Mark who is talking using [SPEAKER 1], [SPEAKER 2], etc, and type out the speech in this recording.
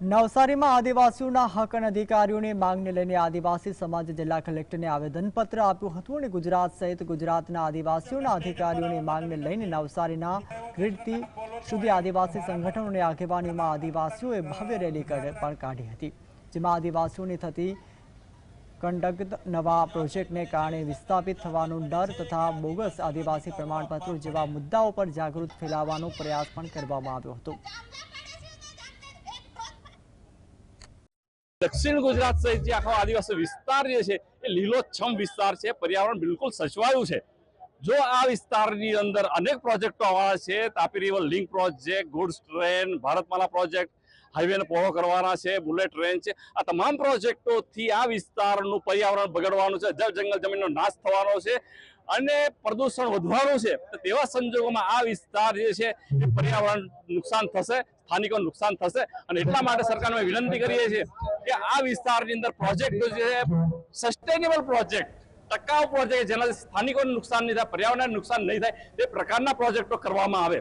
[SPEAKER 1] નવસારીમાં આદિવાસીઓના હક અને અધિકારીઓની માંગને લઈને આદિવાસી સમાજે જિલ્લા કલેક્ટરને આવેદનપત્ર આપ્યું હતું અને ગુજરાત સહિત ગુજરાતના આદિવાસીઓના અધિકારીઓની માંગને લઈને નવસારીના ગ્રીડથી સુધી આદિવાસી સંગઠનોની આગેવાનીમાં આદિવાસીઓએ ભવ્ય રેલી પણ કાઢી હતી, જેમાં આદિવાસીઓની થતી કંડક્ટ નવા પ્રોજેક્ટને કારણે વિસ્થાપિત થવાનો ડર તથા બોગસ આદિવાસી પ્રમાણપત્રો જેવા મુદ્દાઓ પર જાગૃત ફેલાવવાનો પ્રયાસ પણ કરવામાં આવ્યો હતો.
[SPEAKER 2] દક્ષિણ ગુજરાત સહિત જે આખો આદિવાસી વિસ્તાર જે છે, એ લીલોછમ વિસ્તાર છે. પર્યાવરણ બિલકુલ સચવાયું છે. જો આ વિસ્તારની અંદર અનેક પ્રોજેક્ટો આવવાના છે. Tapi river link project, goods train, Bharatmala project હાઈવેને પહોળો કરવાના છે, બુલેટ ટ્રેન છે. આ તમામ પ્રોજેક્ટોથી આ વિસ્તારનું પર્યાવરણ બગડવાનું છે. જળ જંગલ જમીનનો નાશ થવાનો છે અને પ્રદૂષણ વધવાનું છે. તો તેવા સંજોગોમાં આ વિસ્તાર જે છે, એ પર્યાવરણ નુકસાન થશે, સ્થાનિકોને નુકસાન થશે. અને એટલા માટે સરકારને વિનંતી કરીએ છીએ કે આ વિસ્તારની અંદર પ્રોજેક્ટ જે સસ્ટેનેબલ પ્રોજેક્ટ ટકાઉ પ્રોજેક્ટ જેનાથી સ્થાનિકોને નુકસાન નહીં થાય, પર્યાવરણને નુકસાન નહીં થાય, તે પ્રકારના પ્રોજેક્ટો કરવામાં આવે.